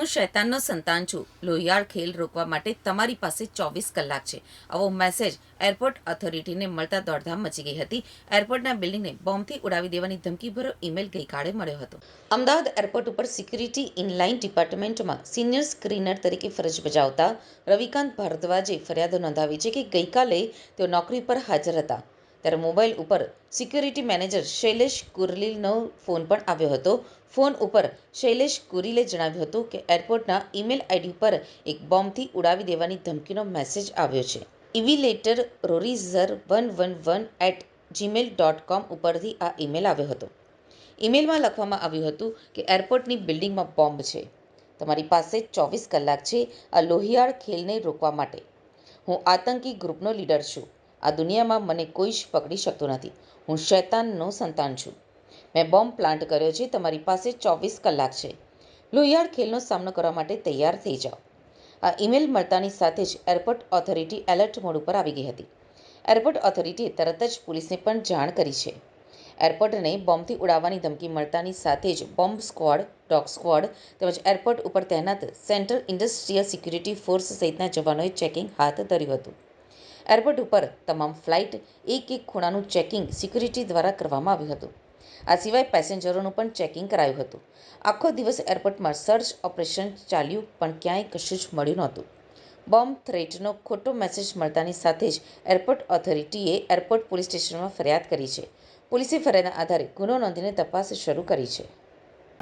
હું શૈતાનનો સંતાન છું. લોહિયાળ ખેલ રોકવા માટે તમારી પાસે ચોવીસ કલાક છે. આવો મેસેજ એરપોર્ટ ઓથોરિટીને મળતા દોડધામ મચી ગઈ હતી. એરપોર્ટના બિલ્ડિંગને બોમ્બથી ઉડાવી દેવાની ધમકીભરો ઈમેલ ગઈકાલે મળ્યો હતો. અમદાવાદ એરપોર્ટ ઉપર સિક્યુરિટી ઇનલાઇન ડિપાર્ટમેન્ટમાં સિનિયર સ્ક્રીનર તરીકે ફરજ બજાવતા રવિકાંત ભારદ્વાજે ફરિયાદો નોંધાવી છે કે ગઈકાલે તેઓ નોકરી પર હાજર હતા. ત્યારે મોબાઈલ ઉપર સિક્યુરિટી મેનેજર શૈલેષ કુરલીનો ફોન પણ આવ્યો હતો. ફોન ઉપર શૈલેષ કુરીલે જણાવ્યું હતું કે એરપોર્ટના ઈમેલ આઈડી પર એક બોમ્બથી ઉડાવી દેવાની ધમકીનો મેસેજ આવ્યો છે. ઇવિલેટર રોરીઝર one one one at Gmail dot com ઉપરથી આ ઈમેલ આવ્યો હતો. ઈમેલમાં લખવામાં આવ્યું હતું કે એરપોર્ટની બિલ્ડિંગમાં બોમ્બ છે. તમારી પાસે ચોવીસ કલાક છે. આ લોહિયાળ ખેલને રોકવા માટે. હું આતંકી ગ્રુપનો લીડર છું. આ દુનિયામાં મને કોઈ જ પકડી શકતું નથી. હું શૈતાનનો સંતાન છું. મેં બોમ્બ પ્લાન્ટ કર્યો છે. તમારી પાસે ચોવીસ કલાક છે. લોહિયાળ ખેલનો સામનો કરવા માટે તૈયાર થઈ જાઓ. આ ઈમેલ મળતાની સાથે જ એરપોર્ટ ઓથોરિટી એલર્ટ મોડ ઉપર આવી ગઈ હતી. એરપોર્ટ ઓથોરિટીએ તરત જ પોલીસને પણ જાણ કરી છે. એરપોર્ટને બોમ્બથી ઉડાવવાની ધમકી મળતાની સાથે જ બોમ્બ સ્ક્વોડ, ડોગ સ્ક્વોડ તેમજ એરપોર્ટ ઉપર તહેનાત સેન્ટ્રલ ઇન્ડસ્ટ્રીયલ સિક્યુરિટી ફોર્સ સહિતના જવાનોએ ચેકિંગ હાથ ધર્યું હતું. એરપોર્ટ ઉપર તમામ ફ્લાઇટ એક એક ખૂણાનું ચેકિંગ સિક્યુરિટી દ્વારા કરવામાં આવ્યું હતું. આ સિવાય પેસેન્જરોનું પણ ચેકિંગ કરાયું હતું. આખો દિવસ એરપોર્ટમાં સર્ચ ઓપરેશન ચાલ્યું પણ ક્યાંય કશું જ મળ્યું નહોતું. બોમ્બ થ્રેટનો ખોટો મેસેજ મળતાની સાથે જ એરપોર્ટ ઓથોરિટીએ એરપોર્ટ પોલીસ સ્ટેશનમાં ફરિયાદ કરી છે. પોલીસે ફરિયાદના આધારે ગુનો નોંધીને તપાસ શરૂ કરી છે.